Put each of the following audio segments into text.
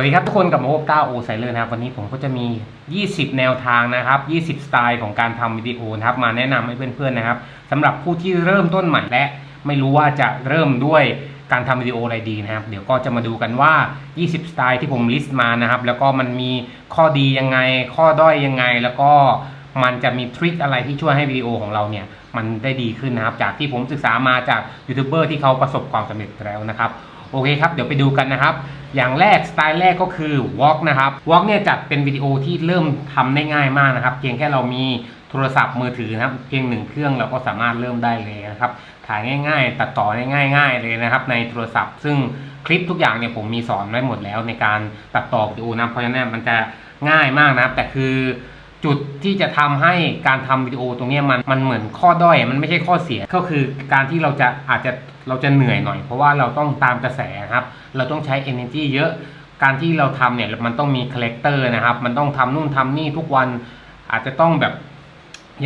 สวัสดีครับทุกคนกับโมโอต้าโอไซเลอร์นะครับวันนี้ผมก็จะมี 20 แนวทางนะครับ 20 สไตล์ของการทำวิดีโอนะครับมาแนะนำให้เพื่อนๆนะครับสำหรับผู้ที่เริ่มต้นใหม่และไม่รู้ว่าจะเริ่มด้วยการทำวิดีโออะไรดีนะครับ เดี๋ยวก็จะมาดูกันว่า 20 สไตล์ที่ผมลิสต์มานะครับ แล้วก็มันมีข้อดียังไง ข้อด้อยยังไง แล้วก็มันจะมีทริคอะไรที่ช่วยให้วิดีโอของเราเนี่ยมันได้ดีขึ้นนะครับ จากที่ผมศึกษามาจากยูทูบเบอร์ที่เขาประสบความสำเร็จแล้วนะครับ โอเคครับ เดี๋ยวไปดูกันนะครับ อย่างแรกสไตล์แรกก็คือ Walk นะครับ Walk เนี่ยจัดเป็นวิดีโอที่เริ่มทำได้ง่ายมากนะครับ เพียงแค่เรามีโทรศัพท์มือถือนะครับ เพียงหนึ่งเครื่องเราก็สามารถเริ่มได้เลยนะครับ ถ่ายง่าย ๆ ตัดต่อได้ง่าย ๆ เลยนะครับ ในโทรศัพท์ ซึ่งคลิปทุกอย่างเนี่ยผมมีสอนไว้หมดแล้วในการตัดต่อวิดีโอนะเพราะฉะนั้นมันจะง่ายมากนะครับ แต่คือ จุดที่จะทำให้การทำวิดีโอตรงนี้มันมันเหมือนข้อด้อยมันไม่ใช่ข้อเสียก็คือการที่เราจะอาจจะเราจะเหนื่อยหน่อย เพราะว่าเราต้องตามกระแสครับ เราต้องใช้ energy เยอะการที่เราทำเนี่ยมันต้องมีคาแรคเตอร์นะครับ มันต้องทำนู่นทำนี่ทุกวันอาจจะต้องแบบ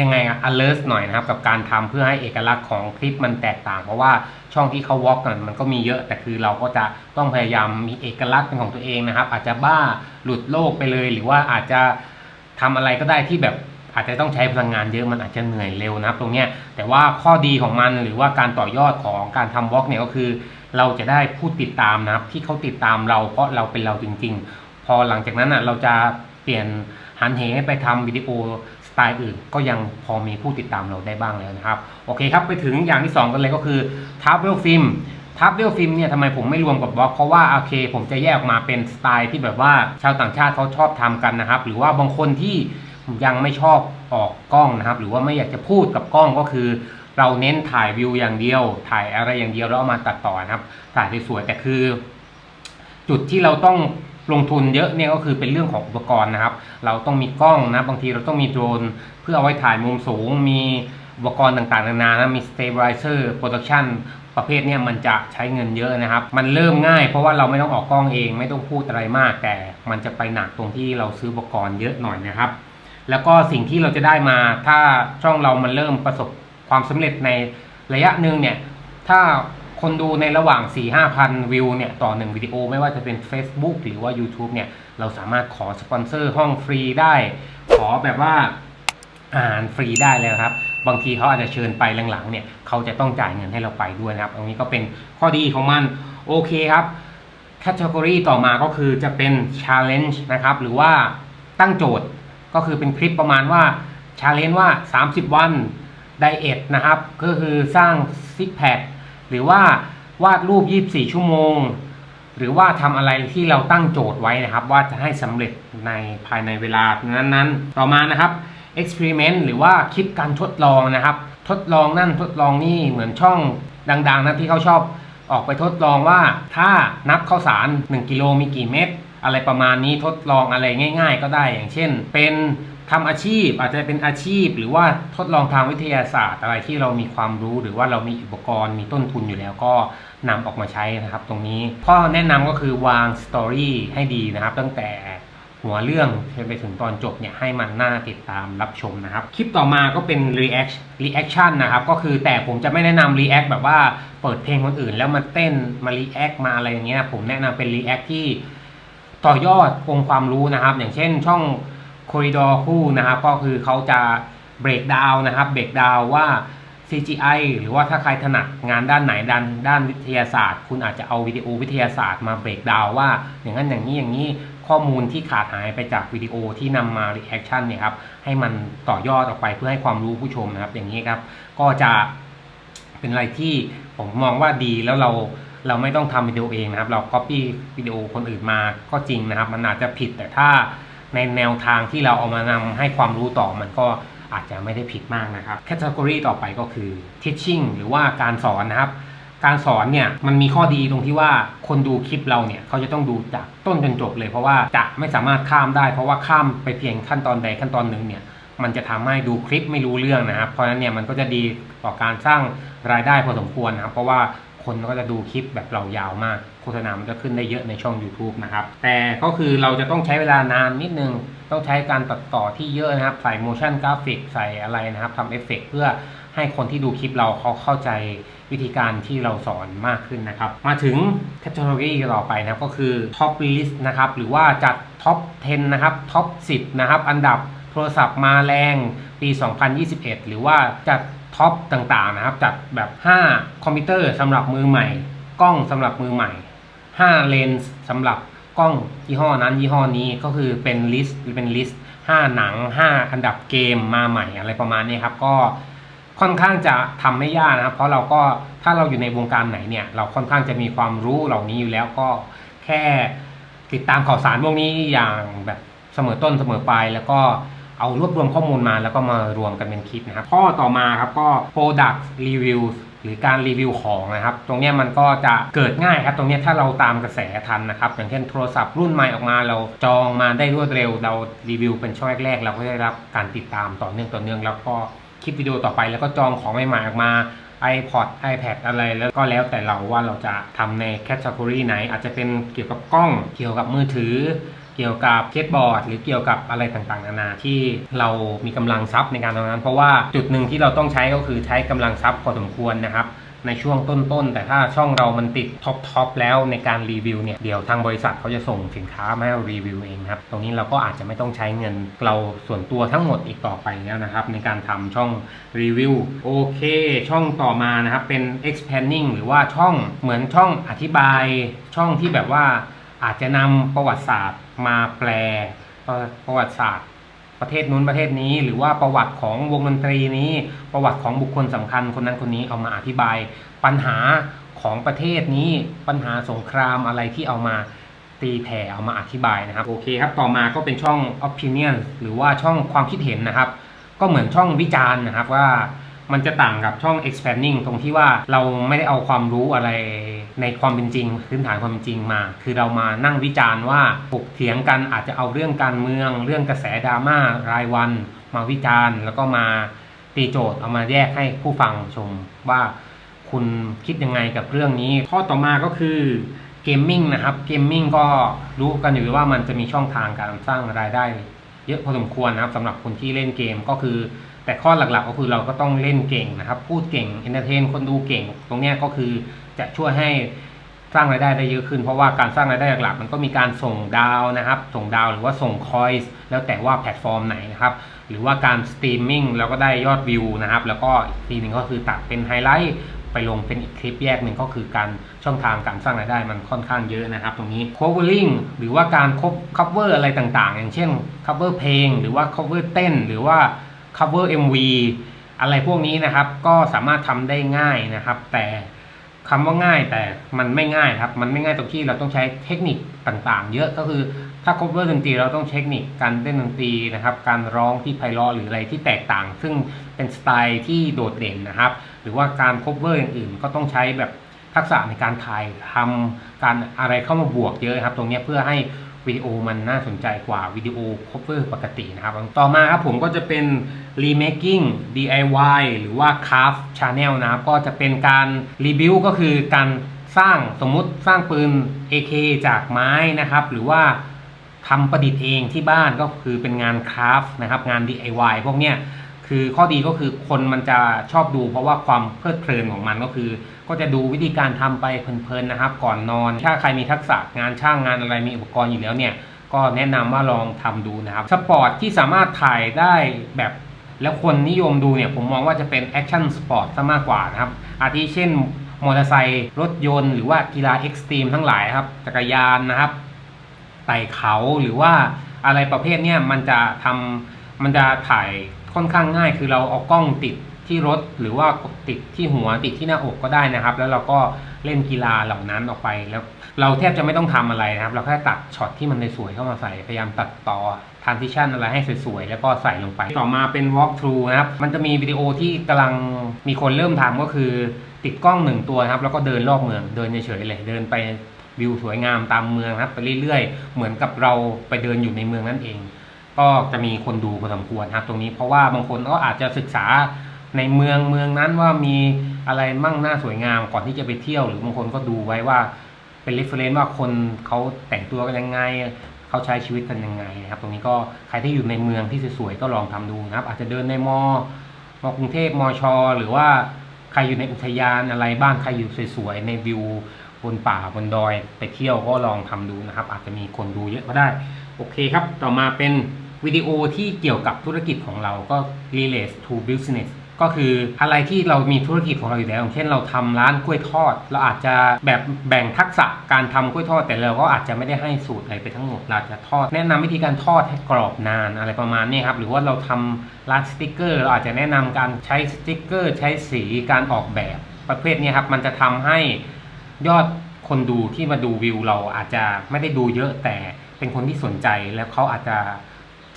ยังไงอะ alert หน่อยนะครับ กับการทำเพื่อให้เอกลักษณ์ของคลิปมันแตกต่าง เพราะว่าช่องที่เขา walk กันมันก็มีเยอะ แต่คือเราก็จะต้องพยายามมีเอกลักษณ์เป็นของตัวเองนะครับ อาจจะบ้าหลุดโลกไปเลย หรือว่าอาจจะ ทำอะไรก็ได้ที่แบบอาจจะต้องใช้พลังงานเยอะมันอาจจะเหนื่อยเร็วนะครับตรงเนี้ยแต่ว่าข้อดีของมันหรือว่าการต่อยอดของการทำวอล์กเนี่ยก็คือ เราจะได้ผู้ติดตามนะครับที่เขาติดตามเราเพราะเราเป็นเราจริง ๆ พอหลังจากนั้นอะเราจะเปลี่ยนหันเหไปทำวิดีโอสไตล์อื่น ก็ยังพอมีผู้ติดตามเราได้บ้างแล้วนะครับ โอเคครับไปถึงอย่างที่สองกันเลยก็คือทับเวลฟิล์ม ทับเวลฟิล์มเนี่ยทำไมผมไม่รวมกับบล็อกเพราะว่าโอเค ผมจะแยกออกมาเป็นสไตล์ที่แบบว่าชาวต่างชาติเขาชอบทำกันนะครับ หรือว่าบางคนที่ยังไม่ชอบออกกล้องนะครับ หรือว่าไม่อยากจะพูดกับกล้องก็คือ เราเน้นถ่ายวิวอย่างเดียว ถ่ายอะไรอย่างเดียวแล้วเอามาตัดต่อนะครับ ถ่ายสวยๆแต่คือ จุดที่เราต้องลงทุนเยอะเนี่ยก็คือเป็นเรื่องของอุปกรณ์นะครับ เราต้องมีกล้องนะบางทีเราต้องมีโดรนเพื่อเอาไว้ถ่ายมุมสูงมี อุปกรณ์ต่างๆนานานะมี stabilizer production ประเภทเนี่ยมันจะใช้เงินเยอะนะครับ มันเริ่มง่ายเพราะว่าเราไม่ต้องออกกล้องเองไม่ต้องพูดอะไรมาก แต่มันจะไปหนักตรงที่เราซื้ออุปกรณ์เยอะหน่อยนะครับ แล้วก็สิ่งที่เราจะได้มาถ้าช่องเรามันเริ่มประสบความสำเร็จในระยะหนึ่งเนี่ยถ้าคนดูในระหว่าง 4 5พันวิวเนี่ยต่อหนึ่งวิดีโอไม่ว่าจะเป็น Facebook หรือว่า YouTube เนี่ยเราสามารถขอสปอนเซอร์ห้องฟรีได้ ขอแบบว่าอาหารฟรีได้เลยครับ บางทีเขาอาจจะเชิญไปหลังๆเนี่ยเขาจะต้องจ่ายเงินให้เราไปด้วยนะครับตรงนี้ก็เป็นข้อดีของมันโอเคครับแคตตากรีต่อมาก็คือจะเป็น Challenge นะครับ หรือว่าตั้งโจทย์ก็คือเป็นคลิปประมาณว่า Challenge ว่า 30 วันไดเอทนะครับ ก็คือสร้างซิกแพคหรือว่าวาดรูป 24 ชั่วโมง หรือว่าทำอะไรที่เราตั้งโจทย์ไว้นะครับ ว่าจะให้สำเร็จในภายในเวลานั้นๆ ต่อมานะครับ experiment หรือว่าคลิปการทดลองนะครับ ทดลองนั่นทดลองนี่เหมือนช่องดังๆนะที่เขาชอบออกไปทดลองว่าถ้านับข้าวสาร 1 กิโลมีกี่เม็ดอะไรประมาณนี้ทดลองอะไรง่าย ๆ ก็ได้อย่างเช่น เป็นทำอาชีพอาจจะเป็นอาชีพ หรือว่าทดลองทางวิทยาศาสตร์ อะไรที่เรามีความรู้หรือว่าเรามีอุปกรณ์มีต้นทุนอยู่แล้วก็นำออกมาใช้นะครับ ตรงนี้ข้อแนะนำก็คือวางสตอรี่ให้ดีนะครับ ตั้งแต่ หัวเรื่องจนไปถึงตอนจบเนี่ยให้มันน่าติดตามรับชมนะครับ คลิปต่อมาก็เป็น react reaction นะครับ ก็คือแต่ผมจะไม่แนะนำ react แบบว่าเปิดเพลงคนอื่น แล้วมาเต้นมา react มาอะไรอย่างเงี้ยผมแนะนำเป็น react ที่ต่อยอดองค์ความรู้นะครับ อย่างเช่นช่อง corridor คู่นะครับ ก็คือเขาจะ break down นะครับ break down ว่า CGI หรือว่าถ้าใครถนัดงานด้านไหนด้านด้านวิทยาศาสตร์ คุณอาจจะเอาวิดีโอวิทยาศาสตร์มาเบรกดาวว่า อย่างนั้นอย่างนี้อย่างนี้ ข้อมูลที่ขาดหายไปจากวิดีโอที่นำมา reaction เนี่ยครับให้มันต่อยอดออกไปเพื่อให้ความรู้ผู้ชมนะครับ อย่างนี้ครับ ก็จะเป็นอะไรที่ผมมองว่าดีแล้วเราเราไม่ต้องทำวิดีโอเองนะครับ เรา copy วิดีโอคนอื่นมาก็จริงนะครับ มันอาจจะผิดแต่ถ้าในแนวทางที่เราเอามานำให้ความรู้ต่อมันก็อาจจะไม่ได้ผิดมากนะครับแคตตากรีต่อไปก็คือ teaching หรือว่าการสอนนะครับ การสอนเนี่ยมันมีข้อดีตรงที่ว่าคนดูคลิปเราเนี่ยเขาจะต้องดูจากต้นจนจบเลย เพราะว่าจะไม่สามารถข้ามได้ เพราะว่าข้ามไปเพียงขั้นตอนใดขั้นตอนหนึ่งเนี่ยมันจะทำให้ดูคลิปไม่รู้เรื่องนะครับ เพราะฉะนั้นเนี่ยมันก็จะดีต่อการสร้างรายได้พอสมควรนะครับ เพราะว่าคนก็จะดูคลิปแบบเรายาวมาก โฆษณามันจะขึ้นได้เยอะในช่อง YouTube นะครับ แต่ก็คือเราจะต้องใช้เวลานานนิดนึง ต้องใช้การตัดต่อที่เยอะนะครับ ใส่ motion graphic ใส่อะไรนะครับทำเอฟเฟกเพื่อให้คนที่ดูคลิปเราเขาเข้าใจ วิธีการที่เราสอนมากขึ้นนะครับ มาถึงเทคโนโลยีต่อไปนะครับก็คือ Top List นะครับ หรือว่าจัด Top 10 นะครับ Top 10 นะครับ อันดับโทรศัพท์มาแรงปี 2021 หรือว่าจัดท็อปต่างๆนะครับ จัดแบบ 5 คอมพิวเตอร์สำหรับมือใหม่ กล้องสำหรับมือใหม่ 5 เลนส์สำหรับกล้องยี่ห้อนั้นยี่ห้อนี้ก็คือเป็นลิสต์เป็นลิสต์5หนัง 5 อันดับเกมมาใหม่อะไรประมาณนี้ครับ ก็ ค่อนข้างจะทำไม่ยากนะครับ เพราะเราก็ถ้าเราอยู่ในวงการไหนเนี่ย เราค่อนข้างจะมีความรู้เหล่านี้อยู่แล้วก็แค่ติดตามข่าวสารพวกนี้อย่างแบบเสมอต้นเสมอปลายแล้วก็เอารวบรวมข้อมูลมาแล้วก็มารวมกันเป็นคลิปนะครับข้อต่อมาครับก็ product review หรือการรีวิวของนะครับ ตรงนี้มันก็จะเกิดง่ายครับ ตรงนี้ถ้าเราตามกระแสทันนะครับ อย่างเช่นโทรศัพท์รุ่นใหม่ออกมาเราจองมาได้รวดเร็ว เรารีวิวเป็นช่วงแรกๆเราก็ได้รับการติดตามต่อเนื่องต่อเนื่องแล้วก็ คลิปวิดีโอต่อไป แล้วก็จองของใหม่ๆออกมา iPod iPad อะไรแล้วก็แล้วแต่เราว่าเราจะทำในแคตตากรีไหน อาจจะเป็นเกี่ยวกับกล้อง เกี่ยวกับมือถือ เกี่ยวกับเกตบอร์ด หรือเกี่ยวกับอะไรต่างๆ นานาที่เรามีกำลังทรัพย์ในการทำงาน เพราะว่าจุดหนึ่งที่เราต้องใช้ก็คือใช้กำลังทรัพย์พอสมควรนะครับ ในช่วงต้นๆ แต่ถ้าช่องเรามันติดท็อปทอปแล้วในการรีวิวเนี่ย เดี๋ยวทางบริษัทเขาจะส่งสินค้ามาให้เรารีวิวเองครับ ตรงนี้เราก็อาจจะไม่ต้องใช้เงินเราส่วนตัวทั้งหมดอีกต่อไปแล้วนะครับ ในการทำช่องรีวิวโอเค ช่องต่อมานะครับ เป็น expanding หรือว่าช่องเหมือนช่องอธิบาย ช่องที่แบบว่าอาจจะนำประวัติศาสตร์มาแปลประวัติศาสตร์ ประเทศนู้นประเทศนี้ หรือว่าประวัติของวงดนตรีนี้ ประวัติของบุคคลสำคัญคนนั้นคนนี้เอามาอธิบาย ปัญหาของประเทศนี้ปัญหาสงครามอะไรที่เอามาตีแผ่เอามาอธิบายนะครับโอเคครับต่อมาก็เป็นช่อง opinion หรือว่าช่องความคิดเห็นนะครับ ก็เหมือนช่องวิจารณ์นะครับว่ามันจะต่างกับช่อง expanding ตรงที่ว่าเราไม่ได้เอาความรู้อะไร ในความเป็นจริง พื้นฐานความเป็นจริงมา คือเรามานั่งวิจารณ์ว่าถกเถียงกันอาจจะเอาเรื่องการเมือง เรื่องกระแสดราม่ารายวัน มาวิจารณ์ แล้วก็มาตีโจทย์เอามาแยกให้ผู้ฟังชมว่าคุณคิดยังไงกับเรื่องนี้ ข้อต่อมาก็คือเกมมิ่งนะครับเกมมิ่งก็รู้กันอยู่ว่ามันจะมีช่องทางการสร้างรายได้ เยอะพอสมควรนะครับสำหรับคนที่เล่นเกมก็คือ แต่ข้อหลักๆก็คือเราก็ต้องเล่นเก่งนะครับ พูดเก่งเอนเตอร์เทนคนดูเก่ง ตรงนี้ก็คือ จะช่วยให้สร้างรายได้ได้เยอะขึ้น เพราะว่าการสร้างรายได้หลักๆมันก็มีการส่งดาวนะครับ ส่งดาวหรือว่าส่งคอยส์แล้วแต่ว่าแพลตฟอร์มไหนนะครับ หรือว่าการสตรีมมิ่งแล้วก็ได้ยอดวิวนะครับ แล้วก็อีกทีหนึ่งก็คือตัดเป็นไฮไลท์ไปลงเป็นอีกคลิปแยกหนึ่งก็คือการช่องทางการสร้างรายได้มันค่อนข้างเยอะนะครับ ตรงนี้ covering หรือว่าการ cover อะไรต่างๆ อย่างเช่น cover เพลง หรือว่า cover เต้น หรือว่า cover MV อะไรพวกนี้นะครับ ก็สามารถทำได้ง่ายนะครับ แต่ คำว่าง่ายแต่มันไม่ง่ายครับ มันไม่ง่ายตรงที่เราต้องใช้เทคนิคต่างๆ เยอะก็คือถ้าคบเวอร์ดนตรีเราต้องเทคนิคการเล่นดนตรีนะครับ การร้องที่ไพเราะหรืออะไรที่แตกต่าง ซึ่งเป็นสไตล์ที่โดดเด่นนะครับ หรือว่าการคบเวอร์อย่างอื่นก็ต้องใช้แบบทักษะในการถ่ายทำการอะไรเข้ามาบวกเยอะครับ ตรงนี้เพื่อให้ วิดีโอมันน่าสนใจกว่าวิดีโอ cover ปกตินะครับ ต่อมาครับผมก็จะเป็น remaking DIY หรือว่า craft channel นะครับ ก็จะเป็นการรีวิวก็คือการสร้างสมมุติสร้างปืน AK จากไม้นะครับ หรือว่าทำประดิษฐ์เองที่บ้านก็คือเป็นงานคราฟนะครับ งาน DIY พวกเนี้ย คือข้อดีก็คือคนมันจะชอบดู เพราะว่าความเพลิดเพลินของมันก็คือ ก็จะดูวิธีการทำไปเพลินๆนะครับ ก่อนนอน ถ้าใครมีทักษะงานช่างงานอะไรมีอุปกรณ์อยู่แล้วเนี่ย ก็แนะนำว่าลองทำดูนะครับสปอร์ตที่สามารถถ่ายได้แบบแล้วคนนิยมดูเนี่ยผมมองว่าจะเป็นแอคชั่นสปอร์ตซะมากกว่านะครับ อาทิเช่นมอเตอร์ไซค์รถยนต์หรือว่ากีฬาเอ็กซ์ตรีมทั้งหลายครับ จักรยานนะครับไต่เขาหรือว่าอะไรประเภทเนี้ยมันจะทำมันจะถ่าย ค่อนข้างง่าย คือเราเอากล้องติดที่รถหรือว่าติดที่หัวติดที่หน้าอกก็ได้นะครับ แล้วเราก็เล่นกีฬาเหล่านั้นออกไปแล้วเราแทบจะไม่ต้องทำอะไรนะครับ เราแค่ตัดช็อตที่มันสวยเข้ามาใส่พยายามตัดต่อ transition อะไรให้สวยๆ แล้วก็ใส่ลงไป ต่อมาเป็น walk through นะครับ มันจะมีวิดีโอที่กำลังมีคนเริ่มทำก็คือ ติดกล้องหนึ่งตัวครับ แล้วก็เดินรอบเมืองเดินเฉยๆเลยเดินไปวิวสวยงามตามเมืองนะครับไปเรื่อยๆ เหมือนกับเราไปเดินอยู่ในเมืองนั่นเอง ก็จะมีคนดูพอสมควรครับตรงนี้เพราะว่าบางคนก็อาจจะศึกษาในเมืองเมืองนั้นว่ามีอะไรมั่งน่าสวยงามก่อนที่จะไปเที่ยว หรือบางคนก็ดูไว้ว่าเป็น reference ว่าคนเขาแต่งตัวกันยังไงเขาใช้ชีวิตกันยังไงนะครับ ตรงนี้ก็ใครที่อยู่ในเมืองที่สวยๆก็ลองทำดูนะครับ อาจจะเดินในมอมอกรุงเทพมอชอหรือว่าใครอยู่ในอุทยานอะไรบ้านใครอยู่สวยๆในวิวบนป่าบนดอย ไปเที่ยวก็ลองทำดูนะครับ อาจจะมีคนดูเยอะก็ได้ โอเคครับ ต่อมาเป็น วิดีโอที่เกี่ยวกับธุรกิจของเราก็ relate to business ก็คืออะไรที่เรามีธุรกิจของเราอยู่แล้วอย่างเช่นเราทำร้านกล้วยทอด เราอาจจะแบบแบ่งทักษะการทำกล้วยทอด แต่เราก็อาจจะไม่ได้ให้สูตรอะไรไปทั้งหมดเราจะทอด แนะนำวิธีการทอดให้กรอบนานอะไรประมาณนี้ครับหรือว่าเราทำร้านสติกเกอร์ เราอาจจะแนะนำการใช้สติกเกอร์ ใช้สีการออกแบบประเภทนี้ครับมันจะทำให้ยอดคนดูที่มาดูวิวเราอาจจะไม่ได้ดูเยอะแต่เป็นคนที่สนใจแล้วเขาอาจจะ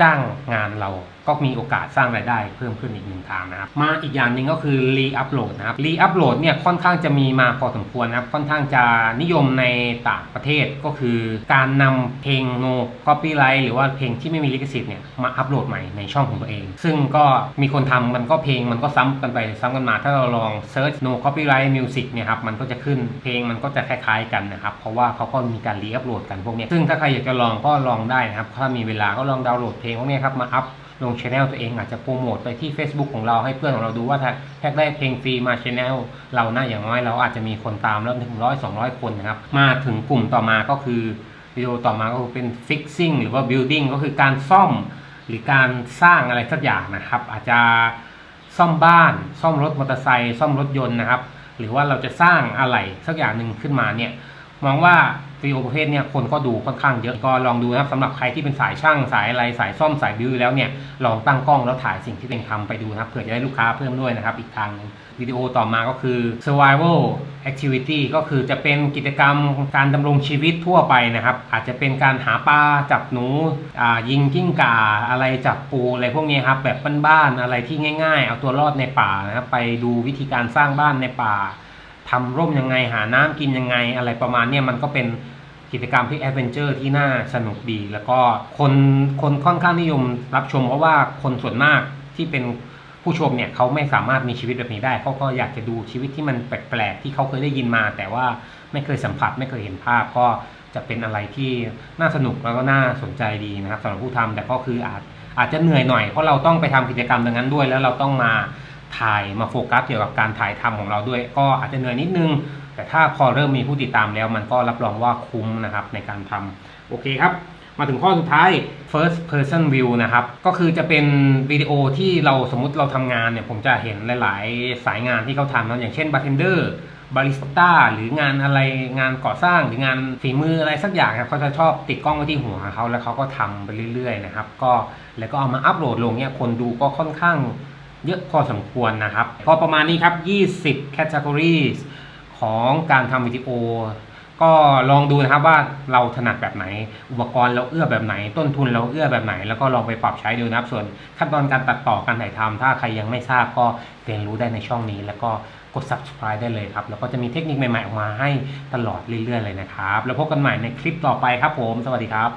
จ้างงานเรา ก็มีโอกาสสร้างรายได้เพิ่มขึ้นอีกหนึ่งทางนะครับ มาอีกอย่างหนึ่งก็คือรีอัพโหลดนะครับรีอัพโหลดเนี่ยค่อนข้างจะมีมาพอสมควรนะครับค่อนข้างจะนิยมในต่างประเทศก็คือการนำเพลง no copyright หรือว่าเพลงที่ไม่มีลิขสิทธิ์เนี่ยมาอัพโหลดใหม่ในช่องของตัวเอง ซึ่งก็มีคนทำมันก็เพลงมันก็ซ้ำกันไปซ้ำกันมา ถ้าเราลอง search no copyright music เนี่ยครับมันก็จะขึ้นเพลงมันก็จะคล้ายๆกันนะครับ เพราะว่าเขาก็มีการรีอัพโหลดกันพวกเนี้ยซึ่งถ้าใครอยากจะลองก็ลองได้นะครับ ถ้ามีเวลาก็ลองดาวน์โหลดเพลงพวกนี้ครับมาอัพ ลงช anel ตัวเองอาจจะโปรโมทไปที่ Facebook ของเราให้เพื่อนของเราดูว่าถ้าแท็กได้เพลงฟรีมาช anel เราหน้าอย่างน้อยเราอาจจะมีคนตามแล้วถึงร้อยสองร้อยคนนะครับ มาถึงกลุ่มต่อมาก็คือวิดีโอต่อมาก็คือเป็น fixing หรือว่า building ก็คือการซ่อมหรือการสร้างอะไรสักอย่างนะครับ อาจจะซ่อมบ้าน ซ่อมรถมอเตอร์ไซค์ซ่อมรถยนต์นะครับ หรือว่าเราจะสร้างอะไรสักอย่างหนึ่งขึ้นมาเนี่ยมองว่า วิดีโอประเภทเนี่ยคนก็ดูค่อนข้างเยอะก็ลองดูนะครับสำหรับใครที่เป็นสายช่างสายอะไรสายซ่อมสายบิวแล้วเนี่ยลองตั้งกล้องแล้วถ่ายสิ่งที่เป็นทำไปดูนะครับเผื่อจะได้ลูกค้าเพิ่มด้วยนะครับอีกทางหนึงวิดีโอต่อมาก็คือ survival activity ก็คือจะเป็นกิจกรรมการดำรงชีวิตทั่วไปนะครับ อาจจะเป็นการหาปลาจับหนูยิงกิ้งก่าอะไรจับปูอะไรพวกนี้ครับแบบบ้านๆอะไรที่ง่าย ๆ เอาตัวรอดในป่านะครับไปดูวิธีการสร้างบ้านในป่า ทำร่มยังไงหาน้ำกินยังไง อะไรประมาณเนี้ยมันก็เป็นกิจกรรมที่แอดเวนเจอร์ที่น่าสนุกดี แล้วก็คนคนค่อนข้างนิยมรับชมเพราะว่าคนส่วนมากที่เป็นผู้ชมเนี่ยเขาไม่สามารถมีชีวิตแบบนี้ได้เขาก็อยากจะดูชีวิตที่มันแปลกๆที่เขาเคยได้ยินมา แต่ว่าไม่เคยสัมผัสไม่เคยเห็นภาพก็จะเป็นอะไรที่น่าสนุกแล้วก็น่าสนใจดีนะครับสำหรับผู้ทำแต่ก็คืออาจอาจจะเหนื่อยหน่อยเพราะเราต้องไปทำกิจกรรมตรงนั้นด้วย แล้วเราต้องมา ถ่ายมาโฟกัสเกี่ยวกับการถ่ายทำของเราด้วย ก็อาจจะเหนื่อยนิดนึง แต่ถ้าพอเริ่มมีผู้ติดตามแล้ว มันก็รับรองว่าคุ้มนะครับในการทำโอเคครับ มาถึงข้อสุดท้าย first person view นะครับ ก็คือจะเป็นวิดีโอที่เราสมมุติเราทำงานเนี่ย ผมจะเห็นหลาย ๆ สายงานที่เขาทำนะอย่างเช่นบาร์เทนเดอร์บาริสต้าหรืองานอะไรงานก่อสร้างหรืองานฝีมืออะไรสักอย่างครับเขาจะชอบติดกล้องไว้ที่หัวเขาแล้วเขาก็ทำไปเรื่อยๆนะครับ ก็แล้วก็เอามาอัปโหลดลงเนี่ยคนดูก็ค่อนข้าง เยอะพอสมควรนะครับ พอประมาณนี้ครับ 20 categories ของการทำวิดีโอ ก็ลองดูนะครับว่าเราถนัดแบบไหน อุปกรณ์เราเอื้อแบบไหน ต้นทุนเราเอื้อแบบไหน แล้วก็ลองไปปรับใช้ดูนะครับ ส่วนขั้นตอนการตัดต่อการถ่ายทำถ้าใครยังไม่ทราบก็เรียนรู้ได้ในช่องนี้ แล้วก็กด subscribe ได้เลยครับ แล้วก็จะมีเทคนิคใหม่ๆออกมาให้ตลอดเรื่อยๆเลยนะครับ แล้วพบกันใหม่ในคลิปต่อไปครับผม สวัสดีครับ